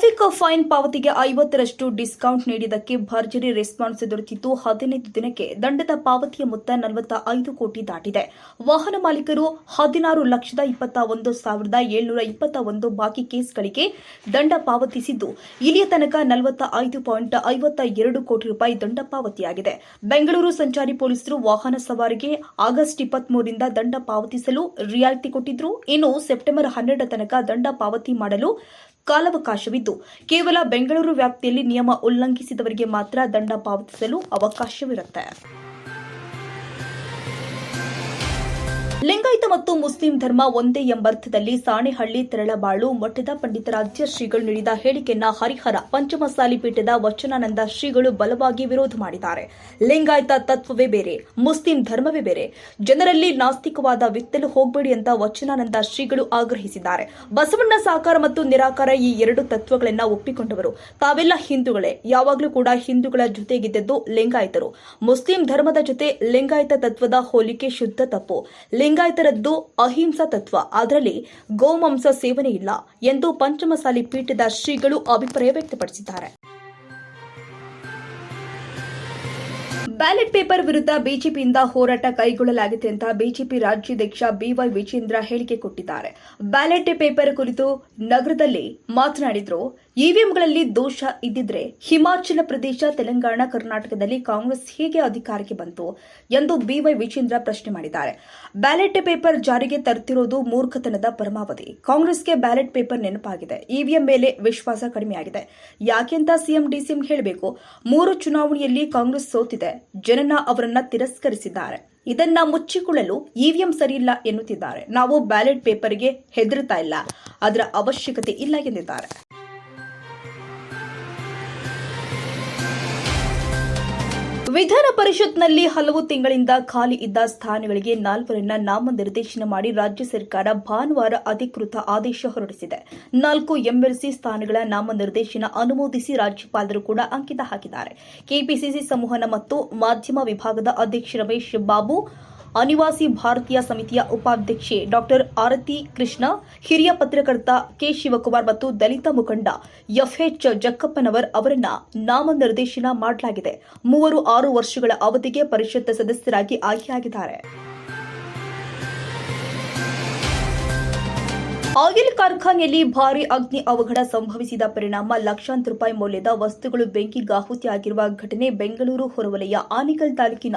Traffic fine ಪಾವತಿಗೆ ಐವತ್ತರಷ್ಟು discount ನೀಡಿದ್ದಕ್ಕೆ ಭರ್ಜರಿ ರೆಸ್ಪಾನ್ಸ್ ದೊರೆತಿದ್ದು ಹದಿನೈದು ದಿನಕ್ಕೆ ದಂಡದ ಪಾವತಿಯ ಮೊತ್ತ ನಲವತ್ತ ಐದು ಕೋಟಿ ದಾಟಿದೆ. ವಾಹನ ಮಾಲೀಕರು ಹದಿನಾರು ಲಕ್ಷದ ಇಪ್ಪತ್ತ ಒಂದು ಸಾವಿರದ ಏಳ್ನೂರ ಇಪ್ಪತ್ತ ಒಂದು ಬಾಕಿ ಕೇಸ್ಗಳಿಗೆ ದಂಡ ಪಾವತಿಸಿದ್ದು, ಇಲ್ಲಿಯ ತನಕ ನಲವತ್ತ ಐದು ಪಾಯಿಂಟ್ ಐವತ್ತ ಎರಡು ಕೋಟಿ ರೂಪಾಯಿ ದಂಡ ಪಾವತಿಯಾಗಿದೆ. ಬೆಂಗಳೂರು ಸಂಚಾರಿ ಪೊಲೀಸರು ವಾಹನ ಸವಾರಿಗೆ ಆಗಸ್ಟ್ ಇಪ್ಪತ್ಮೂರರಿಂದ ದಂಡ ಪಾವತಿಸಲು ರಿಯಾಯಿತಿ ಕೊಟ್ಟಿದ್ರು. ಇನ್ನು ಸೆಪ್ಟೆಂಬರ್ ಹನ್ನೆರಡರ ತನಕ ದಂಡ ಪಾವತಿ ಮಾಡಲು ಕಾಲಾವಕಾಶವಿದ್ದು ಕೇವಲ ಬೆಂಗಳೂರು ವ್ಯಾಪ್ತಿಯಲ್ಲಿ ನಿಯಮ ಉಲ್ಲಂಘಿಸಿದವರಿಗೆ ಮಾತ್ರ ದಂಡ ಪಾವತಿಸಲು ಅವಕಾಶವಿರುತ್ತೆ. ಲಿಂಗಾಯತ ಮತ್ತು ಮುಸ್ಲಿಂ ಧರ್ಮ ಒಂದೇ ಎಂಬರ್ಥದಲ್ಲಿ ಸಾಣೆಹಳ್ಳಿ, ತೆರಳಬಾಳು, ಮಠದ ಪಂಡಿತರಾಜ್ಯ ಶ್ರೀಗಳು ನೀಡಿದ ಹೇಳಿಕೆಯನ್ನ ಹರಿಹರ ಪಂಚಮಸಾಲಿ ಪೀಠದ ವಚನಾನಂದ ಶ್ರೀಗಳು ಬಲವಾಗಿ ವಿರೋಧ ಮಾಡಿದ್ದಾರೆ. ಲಿಂಗಾಯತ ತತ್ವವೇ ಬೇರೆ, ಮುಸ್ಲಿಂ ಧರ್ಮವೇ ಬೇರೆ. ಜನರಲ್ಲಿ ನಾಸ್ತಿಕವಾದ ವಿತ್ತಲು ಹೋಗಬೇಡಿ ಅಂತ ವಚನಾನಂದ ಶ್ರೀಗಳು ಆಗ್ರಹಿಸಿದ್ದಾರೆ. ಬಸವಣ್ಣ ಸಾಕಾರ ಮತ್ತು ನಿರಾಕಾರ ಈ ಎರಡು ತತ್ವಗಳನ್ನ ಒಪ್ಪಿಕೊಂಡವರು. ತಾವೆಲ್ಲ ಹಿಂದೂಗಳೇ, ಯಾವಾಗಲೂ ಕೂಡ ಹಿಂದೂಗಳ ಜೊತೆಗಿದ್ದದ್ದು ಲಿಂಗಾಯತರು. ಮುಸ್ಲಿಂ ಧರ್ಮದ ಜೊತೆ ಲಿಂಗಾಯತ ತತ್ವದ ಹೋಲಿಕೆ ಶುದ್ಧ ತಪ್ಪು. ಲಿಂಗಾಯತರದ್ದು ಅಹಿಂಸಾ ತತ್ವ. ಅದರಲ್ಲಿ ಗೋಮಾಂಸ ಸೇವನೆ ಇಲ್ಲ ಎಂದು ಪಂಚಮಸಾಲಿ ಪೀಠದ ಶ್ರೀಗಳು ಅಭಿಪ್ರಾಯ ವ್ಯಕ್ತಪಡಿಸಿದ್ದಾರೆ. ಬ್ಯಾಲೆಟ್ ಪೇಪರ್ ವಿರುದ್ಧ ಬಿಜೆಪಿಯಿಂದ ಹೋರಾಟ ಕೈಗೊಳ್ಳಲಾಗಿದೆ ಅಂತ ಬಿಜೆಪಿ ರಾಜ್ಯಾಧ್ಯಕ್ಷ ಬಿವೈ ವಿಜೇಂದ್ರ ಹೇಳಿಕೆ ಕೊಟ್ಟಿದ್ದಾರೆ. ಬ್ಯಾಲೆಟ್ ಪೇಪರ್ ಕುರಿತು ನಗರದಲ್ಲಿ ಮಾತನಾಡಿದ್ರು, ಇವಿಎಂಗಳಲ್ಲಿ ದೋಷ ಇದ್ದಿದ್ರೆ ಹಿಮಾಚಲ ಪ್ರದೇಶ, ತೆಲಂಗಾಣ, ಕರ್ನಾಟಕದಲ್ಲಿ ಕಾಂಗ್ರೆಸ್ ಹೇಗೆ ಅಧಿಕಾರಕ್ಕೆ ಬಂತು ಎಂದು ಬಿವೈ ವಿಜೇಂದ್ರ ಪ್ರಶ್ನೆ ಮಾಡಿದ್ದಾರೆ. ಬ್ಯಾಲೆಟ್ ಪೇಪರ್ ಜಾರಿಗೆ ತರುತ್ತಿರುವುದು ಮೂರ್ಖತನದ ಪರಮಾವಧಿ. ಕಾಂಗ್ರೆಸ್ಗೆ ಬ್ಯಾಲೆಟ್ ಪೇಪರ್ ನೆನಪಾಗಿದೆ. ಇವಿಎಂ ಮೇಲೆ ವಿಶ್ವಾಸ ಕಡಿಮೆಯಾಗಿದೆ. ಯಾಕೆಂತ ಸಿಎಂ, ಡಿಸಿಎಂ ಹೇಳಬೇಕು. ಮೂರು ಚುನಾವಣೆಯಲ್ಲಿ ಕಾಂಗ್ರೆಸ್ ಸೋತಿದೆ. ಜನನ ಅವರನ್ನ ತಿರಸ್ಕರಿಸಿದ್ದಾರೆ. ಇದನ್ನ ಮುಚ್ಚಿಕೊಳ್ಳಲು ಇವಿಎಂ ಸರಿಯಿಲ್ಲ ಎನ್ನುತ್ತಿದ್ದಾರೆ. ನಾವು ಬ್ಯಾಲೆಟ್ ಪೇಪರ್ಗೆ ಹೆದರುತ್ತಾ ಇಲ್ಲ. ಅದರ ಅವಶ್ಯಕತೆ ಇಲ್ಲ ಎಂದಿದ್ದಾರೆ. ವಿಧಾನ ಪರಿಷತ್ನಲ್ಲಿ ಹಲವು ತಿಂಗಳಿಂದ ಖಾಲಿ ಇದ್ದ ಸ್ಥಾನಗಳಿಗೆ ನಾಲ್ವರನ್ನ ನಾಮನಿರ್ದೇಶನ ಮಾಡಿ ರಾಜ್ಯ ಸರ್ಕಾರ ಭಾನುವಾರ ಅಧಿಕೃತ ಆದೇಶ ಹೊರಡಿಸಿದೆ. ನಾಲ್ಕು ಎಂಎಲ್ಸಿ ಸ್ಥಾನಗಳ ನಾಮನಿರ್ದೇಶನ ಅನುಮೋದಿಸಿ ರಾಜ್ಯಪಾಲರು ಕೂಡ ಅಂಕಿತ ಹಾಕಿದ್ದಾರೆ. ಕೆಪಿಸಿಸಿ ಸಂವಹನ ಮತ್ತು ಮಾಧ್ಯಮ ವಿಭಾಗದ ಅಧ್ಯಕ್ಷ ರಮೇಶ್ ಬಾಬು ಅನಿವಾಸಿ ಭಾರತೀಯ ಸಮಿತಿಯ ಉಪಾಧ್ಯಕ್ಷೆ ಡಾಕ್ಟರ್ ಆರತಿ ಕೃಷ್ಣ, ಹಿರಿಯ ಪತ್ರಕರ್ತ ಕೆ ಶಿವಕುಮಾರ್ ಮತ್ತು ದಲಿತ ಮುಖಂಡ ಎಫ್ಎಚ್ ಜಕ್ಕಪ್ಪನವರ್ ಅವರನ್ನ ನಾಮನಿರ್ದೇಶನ ಮಾಡಲಾಗಿದೆ. ಮೂವರು ಆರು ವರ್ಷಗಳ ಅವಧಿಗೆ ಪರಿಷತ್ ಸದಸ್ಯರಾಗಿ ಆಯ್ಕೆಯಾಗಿದ್ದಾರೆ. ಆಯಿಲ್ ಕಾರ್ಖಾನೆಯಲ್ಲಿ ಭಾರೀ ಅಗ್ನಿ ಅವಘಡ ಸಂಭವಿಸಿದ ಪರಿಣಾಮ ಲಕ್ಷಾಂತರ ರೂಪಾಯಿ ಮೌಲ್ಯದ ವಸ್ತುಗಳು ಬೆಂಕಿಗಾಹುತಿಯಾಗಿರುವ ಘಟನೆ ಬೆಂಗಳೂರು ಹೊರವಲಯ ಆನೇಕಲ್ ತಾಲೂಕಿನ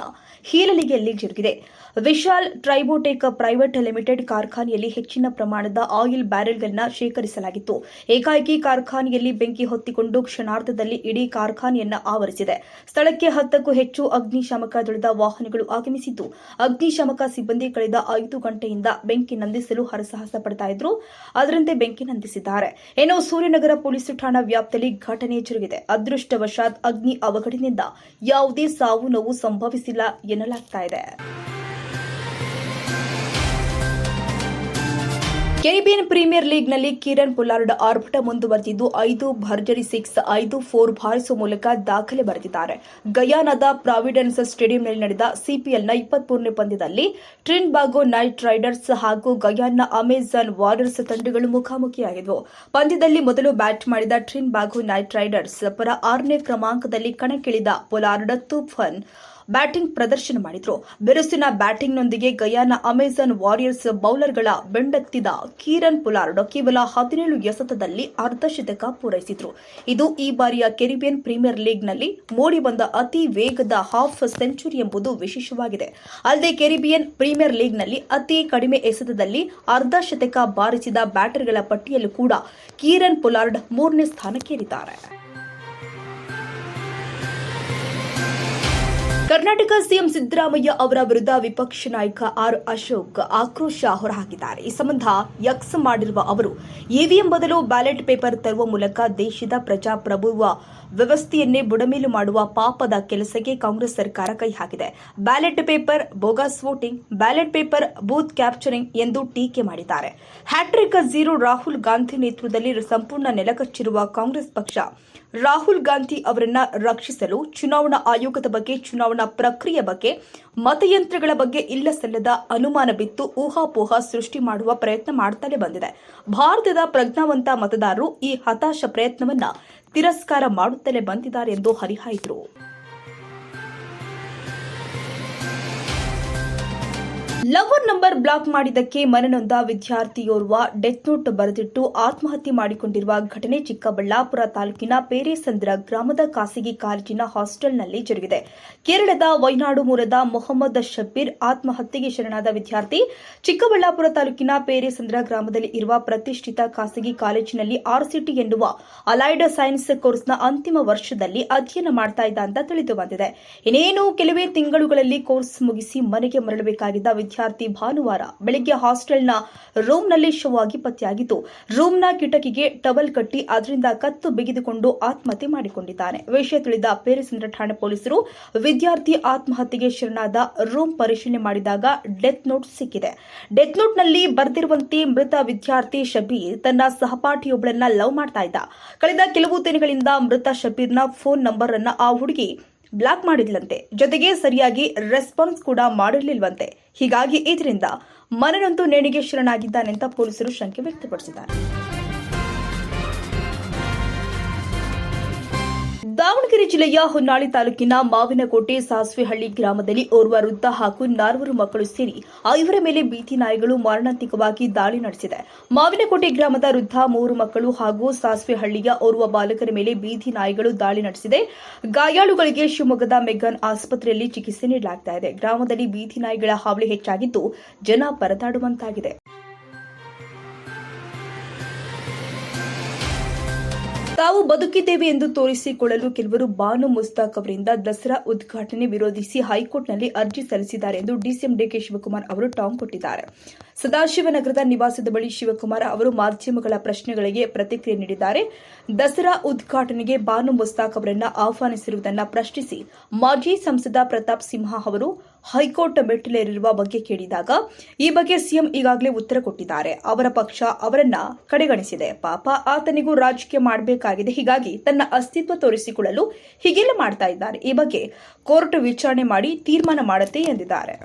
ಹೀಲಲಿಗೆಯಲ್ಲಿ ಜರುಗಿದೆ. ವಿಶಾಲ್ ಟ್ರೈಬೋಟೆಕ್ ಪ್ರೈವೇಟ್ ಲಿಮಿಟೆಡ್ ಕಾರ್ಖಾನೆಯಲ್ಲಿ ಹೆಚ್ಚಿನ ಪ್ರಮಾಣದ ಆಯಿಲ್ ಬ್ಯಾರೆಲ್ಗಳನ್ನು ಶೇಖರಿಸಲಾಗಿತ್ತು. ಏಕಾಏಕಿ ಕಾರ್ಖಾನೆಯಲ್ಲಿ ಬೆಂಕಿ ಹೊತ್ತಿಕೊಂಡು ಕ್ಷಣಾರ್ಧದಲ್ಲಿ ಇಡೀ ಕಾರ್ಖಾನೆಯನ್ನ ಆವರಿಸಿದೆ. ಸ್ಥಳಕ್ಕೆ ಹತ್ತಕ್ಕೂ ಹೆಚ್ಚು ಅಗ್ನಿಶಾಮಕ ದಳದ ವಾಹನಗಳು ಆಗಮಿಸಿದ್ದು, ಅಗ್ನಿಶಾಮಕ ಸಿಬ್ಬಂದಿ ಕಳೆದ ಐದು ಗಂಟೆಯಿಂದ ಬೆಂಕಿ ನಂದಿಸಲು ಹರಸಾಹಸ ಪಡ್ತಾ ಇದ್ರು. ಅದರಂತೆ ಬೆಂಕಿ ನಂದಿಸಿದ್ದಾರೆ. ಇನ್ನು ಸೂರ್ಯನಗರ ಪೊಲೀಸ್ ಠಾಣಾ ವ್ಯಾಪ್ತಿಯಲ್ಲಿ ಘಟನೆ ಜರುಗಿದೆ. ಅದೃಷ್ಟವಶಾತ್ ಅಗ್ನಿ ಅವಘಡದಿಂದ ಯಾವುದೇ ಸಾವು ನೋವು ಸಂಭವಿಸಿಲ್ಲ ಎನ್ನಲಾಗ್ತಾ ಇದೆ. ಕೆರಿಬಿಯನ್ ಪ್ರೀಮಿಯರ್ ಲೀಗ್ನಲ್ಲಿ ಕಿರಣ್ ಪುಲಾರ್ಡ್ ಆರ್ಭಟ ಮುಂದುವರೆದಿದ್ದು, ಐದು ಭರ್ಜರಿ ಸಿಕ್ಸ್, ಐದು ಫೋರ್ ಬಾರಿಸುವ ಮೂಲಕ ದಾಖಲೆ ಬರೆದಿದ್ದಾರೆ. ಗಯಾನಾದ ಪ್ರಾವಿಡೆನ್ಸ್ ಸ್ಟೇಡಿಯಂನಲ್ಲಿ ನಡೆದ ಸಿಪಿಎಲ್ನ ಇಪ್ಪತ್ಮೂರನೇ ಪಂದ್ಯದಲ್ಲಿ ಟ್ರಿನ್ ಬಾಗೋ ನೈಟ್ ರೈಡರ್ಸ್ ಹಾಗೂ ಗಯಾನ್ನ ಅಮೆಜಾನ್ ವಾರಿಯರ್ಸ್ ತಂಡಗಳು ಮುಖಾಮುಖಿಯಾಗಿದ್ವು ಪಂದ್ಯದಲ್ಲಿ ಮೊದಲು ಬ್ಯಾಟ್ ಮಾಡಿದ ಟ್ರಿನ್ ಬಾಗೋ ನೈಟ್ ರೈಡರ್ಸ್ ಪರ ಆರನೇ ಕ್ರಮಾಂಕದಲ್ಲಿ ಕಣಕ್ಕಿಳಿದ ಪೊಲಾರ್ಡ್ ತೂಫನ್ ಬ್ಯಾಟಿಂಗ್ ಪ್ರದರ್ಶನ ಮಾಡಿದ್ರು. ಬಿರುಸಿನ ಬ್ಯಾಟಿಂಗ್ನೊಂದಿಗೆ ಗಯಾನ ಅಮೆಜಾನ್ ವಾರಿಯರ್ಸ್ ಬೌಲರ್ಗಳ ಬೆಂಡೆತ್ತಿದ ಕೀರನ್ ಪುಲಾರ್ಡ್ ಕೇವಲ ಹದಿನೇಳು ಎಸತದಲ್ಲಿ ಅರ್ಧಶತಕ ಪೂರೈಸಿದ್ರು. ಇದು ಈ ಬಾರಿಯ ಕೆರಿಬಿಯನ್ ಪ್ರೀಮಿಯರ್ ಲೀಗ್ನಲ್ಲಿ ಮೂಡಿಬಂದ ಅತಿ ವೇಗದ ಹಾಫ್ ಸೆಂಚುರಿ ಎಂಬುದು ವಿಶೇಷವಾಗಿದೆ. ಅಲ್ಲದೆ ಕೆರಿಬಿಯನ್ ಪ್ರೀಮಿಯರ್ ಲೀಗ್ನಲ್ಲಿ ಅತಿ ಕಡಿಮೆ ಎಸೆತದಲ್ಲಿ ಅರ್ಧಶತಕ ಬಾರಿಸಿದ ಬ್ಯಾಟರ್ಗಳ ಪಟ್ಟಿಯಲ್ಲೂ ಕೂಡ ಕೀರನ್ ಪುಲಾರ್ಡ್ ಮೂರನೇ ಸ್ಥಾನಕ್ಕೇರಿದ್ದಾರೆ. ಕರ್ನಾಟಕ ಸಿಎಂ ಸಿದ್ದರಾಮಯ್ಯ ಅವರ ವಿರುದ್ಧ ವಿಪಕ್ಷ ನಾಯಕ ಆರ್ ಅಶೋಕ್ ಆಕ್ರೋಶ ಹೊರಹಾಕಿದ್ದಾರೆ. ಈ ಸಂಬಂಧ ಯಕ್ಸ್ ಮಾಡಿರುವ ಅವರು, ಇವಿಎಂ ಬದಲು ಬ್ಯಾಲೆಟ್ ಪೇಪರ್ ತರುವ ಮೂಲಕ ದೇಶದ ಪ್ರಜಾಪ್ರಭುತ್ವ ವ್ಯವಸ್ಥೆಯನ್ನೇ ಬುಡಮೇಲು ಮಾಡುವ ಪಾಪದ ಕೆಲಸಕ್ಕೆ ಕಾಂಗ್ರೆಸ್ ಸರ್ಕಾರ ಕೈ ಹಾಕಿದೆ. Ballot paper, bogus voting, ballot paper, booth capturing ಎಂದು ಟೀಕೆ ಮಾಡಿದ್ದಾರೆ. ಹ್ಯಾಟ್ರಿಕ್ ಝೀರೋ ರಾಹುಲ್ ಗಾಂಧಿ ನೇತೃತ್ವದಲ್ಲಿ ಸಂಪೂರ್ಣ ನೆಲಕಚ್ಚಿರುವ ಕಾಂಗ್ರೆಸ್ ಪಕ್ಷ ರಾಹುಲ್ ಗಾಂಧಿ ಅವರನ್ನ ರಕ್ಷಿಸಲು ಚುನಾವಣಾ ಆಯೋಗದ ಬಗ್ಗೆ, ಚುನಾವಣಾ ಪ್ರಕ್ರಿಯೆ ಬಗ್ಗೆ, ಮತಯಂತ್ರಗಳ ಬಗ್ಗೆ ಇಲ್ಲ ಸಲ್ಲದ ಅನುಮಾನ ಬಿತ್ತು ಊಹಾಪೋಹ ಸೃಷ್ಟಿ ಮಾಡುವ ಪ್ರಯತ್ನ ಮಾಡುತ್ತಲೇ ಬಂದಿದೆ. ಭಾರತದ ಪ್ರಜ್ಞಾವಂತ ಮತದಾರರು ಈ ಹತಾಶ ಪ್ರಯತ್ನವನ್ನ ತಿರಸ್ಕಾರ ಮಾಡುತ್ತಲೇ ಬಂದಿದ್ದಾರೆ ಎಂದು ಹರಿಹಾಯ್ದರು. ಲವರ್ ನಂಬರ್ ಬ್ಲಾಕ್ ಮಾಡಿದ್ದಕ್ಕೆ ಮನನೊಂದ ವಿದ್ಯಾರ್ಥಿಯೋರ್ವ ಡೆತ್ ನೋಟ್ ಬರೆದಿಟ್ಟು ಆತ್ಮಹತ್ಯೆ ಮಾಡಿಕೊಂಡಿರುವ ಘಟನೆ ಚಿಕ್ಕಬಳ್ಳಾಪುರ ತಾಲೂಕಿನ ಪೇರೇಸಂದ್ರ ಗ್ರಾಮದ ಖಾಸಗಿ ಕಾಲೇಜಿನ ಹಾಸ್ಟೆಲ್ನಲ್ಲಿ ಜರುಗಿದೆ. ಕೇರಳದ ವೈನಾಡು ಮೂಲದ ಮೊಹಮ್ಮದ್ ಶಬ್ಬೀರ್ ಆತ್ಮಹತ್ಯೆಗೆ ಶರಣಾದ ವಿದ್ಯಾರ್ಥಿ ಚಿಕ್ಕಬಳ್ಳಾಪುರ ತಾಲೂಕಿನ ಪೇರೇಸಂದ್ರ ಗ್ರಾಮದಲ್ಲಿ ಇರುವ ಪ್ರತಿಷ್ಠಿತ ಖಾಸಗಿ ಕಾಲೇಜಿನಲ್ಲಿ ಆರ್ಸಿಟಿ ಎನ್ನುವ ಅಲೈಡ್ ಸೈನ್ಸ್ ಕೋರ್ಸ್ನ ಅಂತಿಮ ವರ್ಷದಲ್ಲಿ ಅಧ್ಯಯನ ಮಾಡ್ತಾ ಇದ್ದ ಅಂತ ತಿಳಿದು ಬಂದಿದೆ. ಇನ್ನೇನು, ಕೆಲವೇ ತಿಂಗಳುಗಳಲ್ಲಿ ಕೋರ್ಸ್ ಮುಗಿಸಿ ಮನೆಗೆ ಮರಳಬೇಕಾಗಿದ್ದ ವಿದ್ಯಾರ್ಥಿ ಭಾನುವಾರ ಬೆಳಿಗ್ಗೆ ಹಾಸ್ಟೆಲ್ನ ರೂಮ್ನಲ್ಲಿ ಶವವಾಗಿ ಪತ್ತೆಯಾಗಿತ್ತು ರೂಮ್ನ ಕಿಟಕಿಗೆ ಟವಲ್ ಕಟ್ಟಿ ಅದರಿಂದ ಕತ್ತು ಬಿಗಿದುಕೊಂಡು ಆತ್ಮಹತ್ಯೆ ಮಾಡಿಕೊಂಡಿದ್ದಾನೆ. ವಿಷಯ ತಿಳಿದ ಪೇರಿಸಂದ್ರ ಠಾಣೆ ಪೊಲೀಸರು ವಿದ್ಯಾರ್ಥಿ ಆತ್ಮಹತ್ಯೆಗೆ ಶರಣಾದ ರೂಮ್ ಪರಿಶೀಲನೆ ಮಾಡಿದಾಗ ಡೆತ್ ನೋಟ್ ಸಿಕ್ಕಿದೆ. ಡೆತ್ ನೋಟ್ನಲ್ಲಿ ಬರೆದಿರುವಂತೆ ಮೃತ ವಿದ್ಯಾರ್ಥಿ ಶಬೀರ್ ತನ್ನ ಸಹಪಾಠಿಯೊಬ್ಬಳನ್ನ ಲವ್ ಮಾಡ್ತಾ ಇದ್ದ. ಕಳೆದ ಕೆಲವು ದಿನಗಳಿಂದ ಮೃತ ಶಬೀರ್ನ ಫೋನ್ ನಂಬರ್ ಅನ್ನ ಆ ಹುಡುಗಿ ಬ್ಲಾಕ್ ಮಾಡಿದ್ಲಂತೆ. ಜೊತೆಗೆ ಸರಿಯಾಗಿ ರೆಸ್ಪಾನ್ಸ್ ಕೂಡ ಮಾಡಿರ್ಲಿಲ್ವಂತೆ. ಹೀಗಾಗಿ ಇದರಿಂದ ಮನನೊಂದು ನೇಣಿಗೆ ಶರಣಾಗಿದ್ದಾನೆ ಅಂತ ಪೊಲೀಸರು ಶಂಕೆ ವ್ಯಕ್ತಪಡಿಸಿದ್ದಾರೆ. ದಾವಣಗೆರೆ ಜಿಲ್ಲೆಯ ಹೊನ್ನಾಳಿ ತಾಲೂಕಿನ ಮಾವಿನಕೋಟೆ ಸಾಸ್ವೆಹಳ್ಳಿ ಗ್ರಾಮದಲ್ಲಿ ಓರ್ವ ವೃದ್ಧ ಹಾಗೂ ನಾಲ್ವರು ಮಕ್ಕಳು ಸೇರಿ ಐವರ ಮೇಲೆ ಬೀದಿ ನಾಯಿಗಳು ಮಾರಣಾಂತಿಕವಾಗಿ ದಾಳಿ ನಡೆಸಿದೆ. ಮಾವಿನಕೋಟೆ ಗ್ರಾಮದ ವೃದ್ಧ, ಮೂರು ಮಕ್ಕಳು ಹಾಗೂ ಸಾಸ್ವೆಹಳ್ಳಿಯ ಓರ್ವ ಬಾಲಕರ ಮೇಲೆ ಬೀದಿ ನಾಯಿಗಳು ದಾಳಿ ನಡೆಸಿದೆ. ಗಾಯಾಳುಗಳಿಗೆ ಶಿವಮೊಗ್ಗದ ಮೆಗ್ಗಾನ್ ಆಸ್ಪತ್ರೆಯಲ್ಲಿ ಚಿಕಿತ್ಸೆ ನೀಡಲಾಗ್ತಾ ಗ್ರಾಮದಲ್ಲಿ ಬೀದಿ ನಾಯಿಗಳ ಹಾವಳಿ ಹೆಚ್ಚಾಗಿದ್ದು ಜನ ಪರದಾಡುವಂತಾಗಿದೆ. ತಾವು ಬದುಕಿದ್ದೇವೆ ಎಂದು ತೋರಿಸಿಕೊಳ್ಳಲು ಕೆಲವರು ಬಾನು ಮುಸ್ತಾಕ್ ಅವರಿಂದ ದಸರಾ ಉದ್ಘಾಟನೆ ವಿರೋಧಿಸಿ ಹೈಕೋರ್ಟ್ನಲ್ಲಿ ಅರ್ಜಿ ಸಲ್ಲಿಸಿದ್ದಾರೆ ಎಂದು ಡಿಸಿಎಂ ಡಿಕೆ ಶಿವಕುಮಾರ್ ಅವರು ಟಾಂಗ್ ಕೊಟ್ಟಿದ್ದಾರೆ. ಸದಾಶಿವನಗರದ ನಿವಾಸದ ಬಳಿ ಶಿವಕುಮಾರ್ ಅವರು ಮಾಧ್ಯಮಗಳ ಪ್ರಶ್ನೆಗಳಿಗೆ ಪ್ರತಿಕ್ರಿಯೆ ನೀಡಿದ್ದಾರೆ. ದಸರಾ ಉದ್ಘಾಟನೆಗೆ ಬಾನು ಮುಸ್ತಾಕ್ ಅವರನ್ನು ಆಹ್ವಾನಿಸಿರುವುದನ್ನು ಪ್ರಶ್ನಿಸಿ ಮಾಜಿ ಸಂಸದ ಪ್ರತಾಪ್ ಸಿಂಹ ಅವರು ಹೈಕೋರ್ಟ್ ಮೆಟ್ಟಿಲೇರಿರುವ ಬಗ್ಗೆ ಕೇಳಿದಾಗ ಈ ಬಗ್ಗೆ ಸಿಎಂ ಈಗಾಗಲೇ ಉತ್ತರ ಕೊಟ್ಟಿದ್ದಾರೆ. ಅವರ ಪಕ್ಷ ಅವರನ್ನ ಕಡೆಗಣಿಸಿದೆ. ಪಾಪ ಆತನಿಗೂ ರಾಜಕೀಯ ಮಾಡಬೇಕಾಗಿದೆ. ಹೀಗಾಗಿ ತನ್ನ ಅಸ್ತಿತ್ವ ತೋರಿಸಿಕೊಳ್ಳಲು ಹೀಗೆಲ್ಲ ಮಾಡ್ತಾ ಇದ್ದಾರೆ. ಈ ಬಗ್ಗೆ ಕೋರ್ಟ್ ವಿಚಾರಣೆ ಮಾಡಿ ತೀರ್ಮಾನ ಮಾಡುತ್ತೆ ಎಂದಿದ್ದಾರೆ.